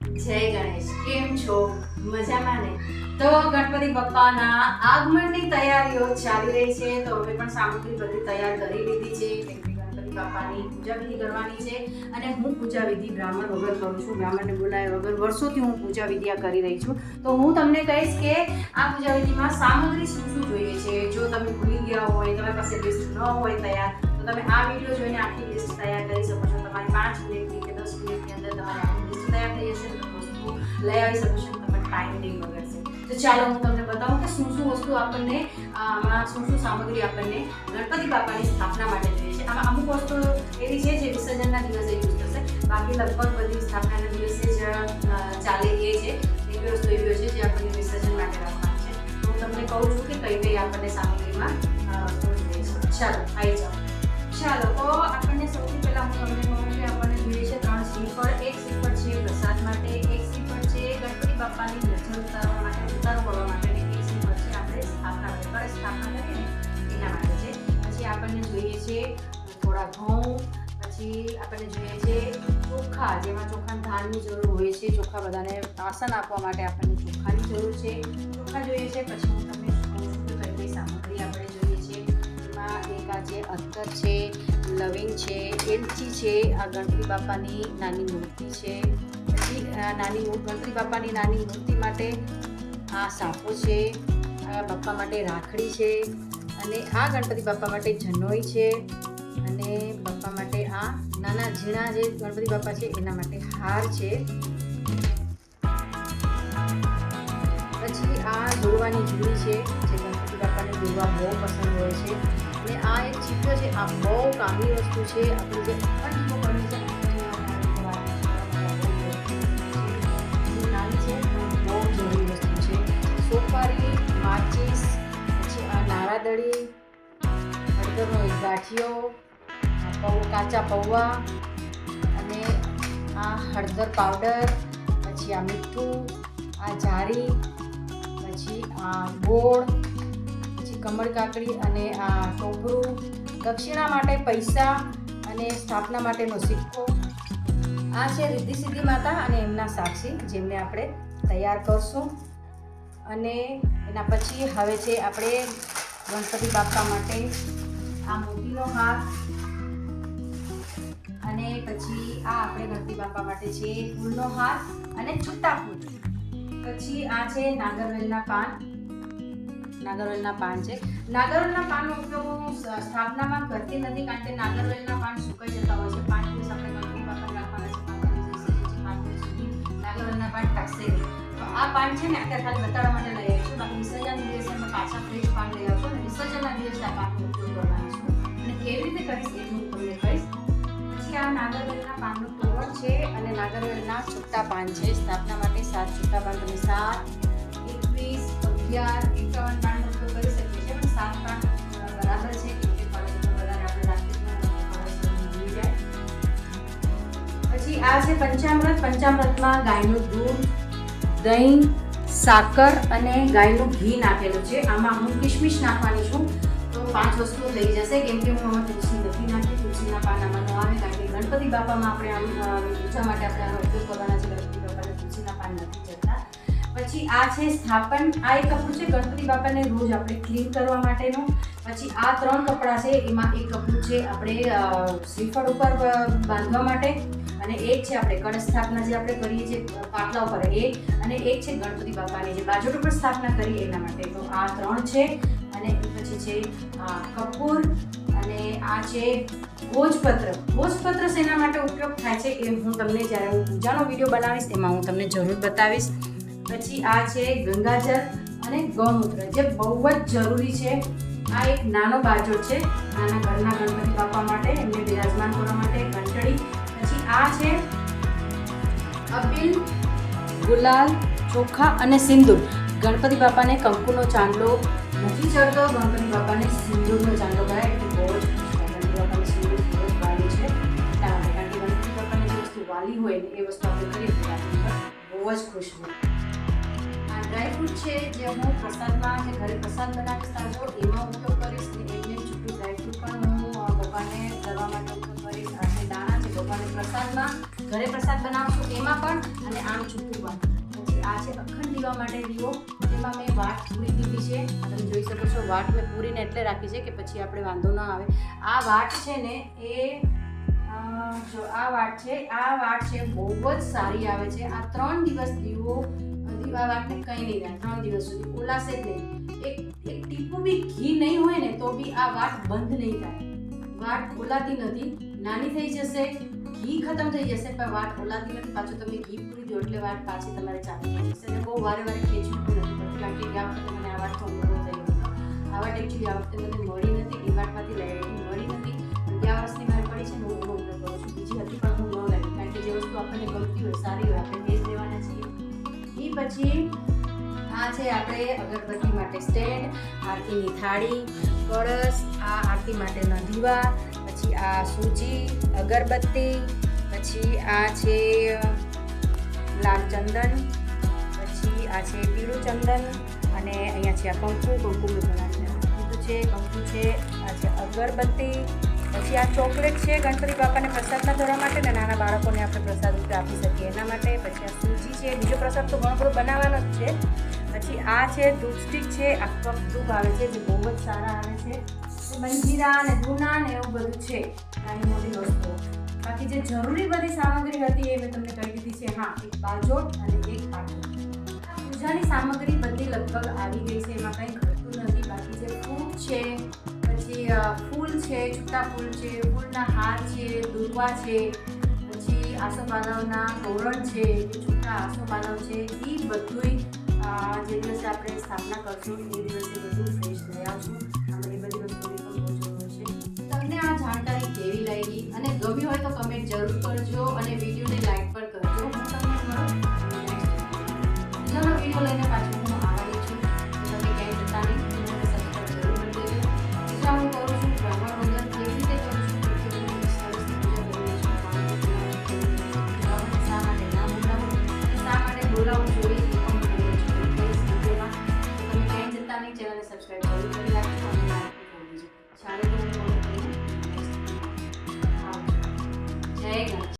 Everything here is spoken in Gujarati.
જય ગણેશ. કેમ છો? મજામાં ને? તો ગણપતિ બપ્પાના આગમનની તૈયારીઓ ચાલી રહી છે. તો અમે પણ સામગ્રી બધી તૈયાર કરી લીધી છે. ગણપતિ બાપ્પાની પૂજા વિધિ કરવાની છે. અને હું પૂજા વિધિ બ્રાહ્મણ વગર કરું છું. બ્રાહ્મણને બોલાય વગર વર્ષોથી હું પૂજા વિધિ કરી રહી છું. તો હું તમને કહીશ કે આ પૂજા વિધિમાં સામગ્રી શું શું જોઈએ છે? જો તમે ભૂલી ગયા હોય, તમારી પાસે લિસ્ટ ન હોય તૈયાર, તો તમે આ વીડિયો જોઈને આખી લિસ્ટ તૈયાર કરી શકો છો. તમારી પાંચ મિનિટની લઈ આવી શકો છો તમને ટાઈમ નહીં બગડશે તો ચાલો, હું તમને બતાવું કે શું શું વસ્તુ આપણને આમાં શું શું સામગ્રી આપણને ગણપતિ બાપાની સ્થાપના માટે જોઈએ છે. આમાં અમુક વસ્તુ એવી છે જે વિસર્જનના દિવસે યુઝ થશે. બાકી લગભગ બધી સ્થાપનાના દિવસે જ ચાલે એ છે. એવી વસ્તુ એવી છે જે આપણને વિસર્જન માટે રાખવાની છે. હું તમને કહું છું કે કઈ કઈ આપણને સામગ્રીમાં ચાલો આવી જાઓ. ચાલો, તો આપણને જોઈએ છે, થોડા ઘઉં, પછી આપણને જોઈએ છે ચોખા, જેમાં ચોખા ધાનની જરૂર હોય છે. ચોખા બધાને આસન આપવા માટે આપણને ચોખાની જરૂર છે. ચોખા જોઈએ છે, પછી હું તમને કઈ સામગ્રી આપણે જોઈએ છે. એમાં એક આ છે અત્તર છે, લવિંગ છે, એલચી છે, આ ગણપતિ બાપાની નાની મૂર્તિ છે. પછી નાની ગણપતિ બાપાની નાની મૂર્તિ માટે આ સાપો છે, આ બાપા માટે રાખડી છે. અને આ ગણપતિ બાપા માટે જનોઈ છે અને બાપા માટે આ નાના ઝીણા જે ગણપતિ બાપા છે, એના માટે હાર છે. પછી આ દોરવાની જુડી છે, જે ગણપતિ બાપાને દોરવા બહુ પસંદ હોય છે. અને આ એક ચિત્ર છે, આ બહુ કામની વસ્તુ છે. આપણે જે પણ નાળાદળી હળદરનો એક ગાંઠિયો પૌ કાચા પૌવા અને આ હળદર પાવડર, પછી આ મીઠું, આ જારી, પછી આ ગોળ, પછી કમળ કાકડી અને આ ટોપરું. દક્ષિણા માટે પૈસા અને સ્થાપના માટેનો સિક્કો. આ છે રિદ્ધિ સિદ્ધિ માતા અને એમના સાક્ષી જેમને આપણે તૈયાર કરશું. અને એના પછી હવે છે આપણે ગણપતિ બાપા માટે આ મોતીનો હાર. અને પછી આ આપણે ગણપતિ બાપા માટે છે ફૂલનો હાર અને છૂટા ફૂલ. પછી આ છે નાગરવેલના પાન. નાગરવેલના પાન છે. નાગરવેલના પાનનો ઉપયોગ હું સ્થાપનામાં કરતી નથી કારણ કે નાગરવેલના પાન સુકાઈ જતા હોય છે. દિવસ આપણે ગણપતિ બાપા રાખવાના છે. નાગરવેલના પાન ટકશે નહીં. આ પાન છે ને અત્યારે ખાલી બતાડવા માટે લઈ આવી છું. બાકી વિસર્જન દિવસે અમે પાછા ફ્રેશ પાન લઈ આવશું અને વિસર્જનના દિવસે આ પાનનો ઉપયોગ કરવાનો છું. અને કેવી રીતે કરીશ હું તમને કહીશ. પછી આ નાગરવેલના પાનનું તોરણ છે અને નાગરવેલના છૂટા પાન છે. સ્થાપના માટે સાત છૂટા પાન તમે સાત, એકવીસ, અગિયાર, એકાવન પાનનો ઉપયોગ કરી શકીએ છીએ. પણ સાત પાન બરાબર છે પછી આ છે પંચામૃત. પંચામૃતમાં ગાયનું દૂધ દહીં, સાકર અને ગાયનું ઘી નાખેલું છે. આમાં હું કિશમિશ નાખવાની છું. તો પાંચ વસ્તુઓ થઈ જશે. કેમ કે હું આમાં તુલસી નથી નાખી તુલસીના પાન આમાં ન આવે કારણ કે ગણપતિ બાપામાં આપણે આમ પૂજા માટે આપણે આનો ઉપયોગ કરવાના છે. ગણપતિ બાપાને તુલસીના પાન નથી જતા પછી આ છે સ્થાપન. આ એક કપડું છે. ગણપતિ બાપાને રોજ આપણે ક્લીન કરવા માટેનું. પછી આ ત્રણ કપડાં છે. એમાં એક કપડું છે આપણે શ્રીફળ ઉપર બાંધવા માટે. અને એક છે આપણે કળશ સ્થાપના જે આપણે કરીએ છીએ, પાટલા ઉપર એ, અને એક છે ગણપતિ બાપાની જે બાજોટ ઉપર સ્થાપના કરીએ એના માટે. તો આ ત્રણ છે, અને પછી છે કપૂર, અને આ છે ભોજપત્ર. ભોજપત્ર શેના માટે ઉપયોગ થાય છે એ હું તમને જ્યારે હું પૂજાનો વીડિયો બનાવીશ, એમાં હું તમને જરૂર બતાવીશ. પછી આ છે ગંગાજળ અને ગૌમૂત્ર, જે બહુ જ જરૂરી છે. આ એક નાનો બાજો છે, નાના ઘરના ગણપતિ બાપા માટે, એમને બિરાજમાન આ છે અબીલ ગુલાલ, ચોખા અને સિંદૂર. ગણપતિ બાપાને કંકુનો ચાંદલો નથી ચડતો, ગણપતિ બાપાને સિંદૂરનો ચાંદલો કરાય એટલે બહુ જ ગણપતિ જ વાલી છે. ગણપતિ બાપાને જે વસ્તુ વાલી હોય ને, એ વસ્તુ આપણે કરીએ બહુ જ ખુશ હોય. આ ડ્રાયફ્રૂટ છે જે હું પ્રસાદમાં, જે ઘરે પ્રસાદ બનાવીશ તાજો, એમાં ઉપયોગ કરીશ પ્રસાદમાં ઘરે પ્રસાદ બનાવશો, એમાં પણ, અને આમ પણ. પછી આ છે અખંડ દીવા માટે દીવો એમાં મેં વાટ પૂરી દીધી છે. તમે જોઈ શકો છો, વાટ મેં પૂરીને એટલે રાખી છે કે પછી આપણે વાંધો ન આવે. આ વાટ છે ને, એ જો આ વાટ છે, આ વાટ છે બહુ જ સારી આવે છે. આ ત્રણ દિવસ દીવો, દીવા વાટને કંઈ નહીં થાય. ત્રણ દિવસ સુધી ઓલાશે જ નહીં. એક એક ટીપું બી ઘી નહીં હોય ને, તો બી આ વાટ બંધ નહીં થાય. વાટ ઓલાતી નથી. નાની થઈ જશે ઘી ખતમ થઈ જશે, પણ વાટ ઓલાતી નથી પાછું તમે ઘી પૂરી દો એટલે વાટ પાછી તમારે ચાલુ થઈ જશે. અને બહુ વારે વારે ખેંચવું પણ નથી પડતું, કારણ કે ગયા વખતે મને આ વાટનો અનુભવ થયો હતો. આ વાટ એકચ્યુઅલી આ વખતે મને મળી નથી ડીમાર્ટમાંથી લઈ મળી નથી. ગયા વર્ષની વાર પડી છે ને, હું એનો ઉપયોગ કરું છું. બીજી હતી પણ હું ન લાવી કારણ કે જે વસ્તુ આપણને ગમતી હોય, સારી હોય, આપણે ટેસ્ટ લેવાના છીએ. એ પછી આ છે આપણે અગરબત્તી માટે સ્ટેન્ડ, આરતીની થાળી, કળશ, આ આરતી માટેના દીવા આ સૂજી, અગરબત્તી, પછી આ છે લાલ ચંદન, પછી આ છે પીળું ચંદન અને અહીંયા છે આ કંકુ કંકુનું બનાવીને કીધું છે. કંકુ છે, આ છે અગરબત્તી, પછી આ ચોકલેટ છે ગણપતિ બાપાને પ્રસાદના ધરવા માટે ને નાના બાળકોને આપણે પ્રસાદ રૂપે આપી શકીએ એના માટે. પછી આ સૂજી છે, બીજો પ્રસાદ તો ઘણો બધો બનાવવાનો જ છે. પછી આ છે ધૂપ સ્ટીક છે, આ કપ ધૂપ આવે છે જે બહુ જ સારા આવે છે. મંજીરા અને ગુના ને એવું બધું છે. નાની મોટી વસ્તુઓ. બાકી જે જરૂરી બધી સામગ્રી હતી એ મેં તમને કહી દીધી છે. હા, એક બાજોટ અને એક પાટો પૂજાની સામગ્રી બધી લગભગ આવી ગઈ છે. એમાં કંઈ ઘટતું નથી. બાકી જે ફ્રૂટ છે, પછી ફૂલ છે, છૂટા ફૂલ છે, ફૂલના હાર છે, દુર્વા છે, પછી આસોપાલવના તોરણ છે છૂટા આસોપાલવ છે એ બધુંય જે દિવસે આપણે સ્થાપના કરશું, એ દિવસે બધું ફ્રેશ લઈ આવશું. હોય તો કમેન્ટ જરૂર કરજો અને વિડીયોને લાઈક